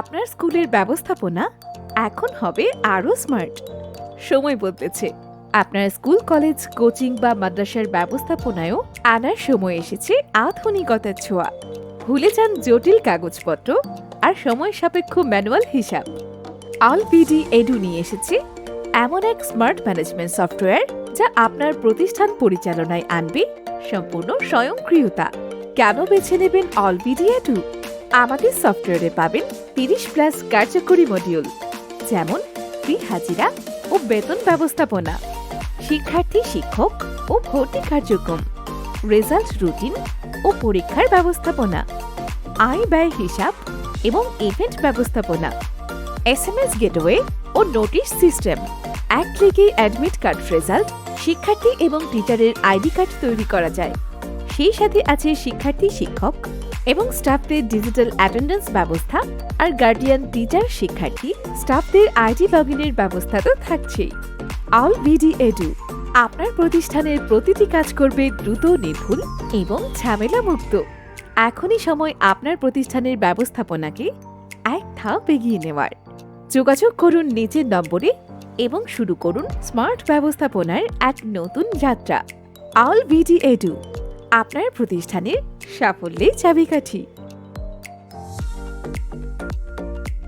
আপনার স্কুলের ব্যবস্থাপনা এখন হবে আরও স্মার্ট। সময় বদলেছে। আপনার স্কুল, কলেজ, কোচিং বা মাদ্রাসার ব্যবস্থাপনায়ও আনার সময় এসেছে আধুনিকতার ছোঁয়া। ভুলে যান জটিল কাগজপত্র আর সময় সাপেক্ষ ম্যানুয়াল হিসাব। অল বিডি এডু নিয়ে এসেছে এমন এক স্মার্ট ম্যানেজমেন্ট সফটওয়্যার যা আপনার প্রতিষ্ঠান পরিচালনায় আনবে, সম্পূর্ণ স্বয়ংক্রিয়তা। কেন বেছে নেবেন অল বিডি এডু? আমাদের সফটওয়্যারে পাবেন তিরিশ প্লাস কার্যকরী মডিউল যেমন ফ্রি হাজিরা ও বেতন ব্যবস্থাপনা, শিক্ষার্থী শিক্ষক ও ভর্তি কার্যক্রম রেজাল্ট রুটিন ও পরীক্ষার ব্যবস্থাপনা, আয় ব্যয় হিসাব এবং ইভেন্ট ব্যবস্থাপনা এস এম এস গেটওয়ে ও নোটিশ সিস্টেম এক ক্লিকেই অ্যাডমিট কার্ড রেজাল্ট শিক্ষার্থী এবং টিচারের আইডি কার্ড তৈরি করা যায়। সেই সাথে আছে শিক্ষার্থী শিক্ষক এবং স্টাফদের ডিজিটাল অ্যাটেন্ডেন্স ব্যবস্থা আর গার্ডিয়ান টিচার শিক্ষার্থী, স্টাফদের আইডি লগ ইনের ব্যবস্থা তো থাকছেই। অল বিডি এডু আপনার প্রতিষ্ঠানের প্রতিটি কাজ করবে দ্রুত নির্ভুল এবং ঝামেলা মুক্ত এখনই সময় আপনার প্রতিষ্ঠানের ব্যবস্থাপনাকে এক ধাপ এগিয়ে নেওয়ার। যোগাযোগ করুন নিচের নম্বরে এবং শুরু করুন স্মার্ট ব্যবস্থাপনার এক নতুন যাত্রা। অল বিডি এডু আপনার প্রতিষ্ঠানের সাফল্যের চাবিকাঠি।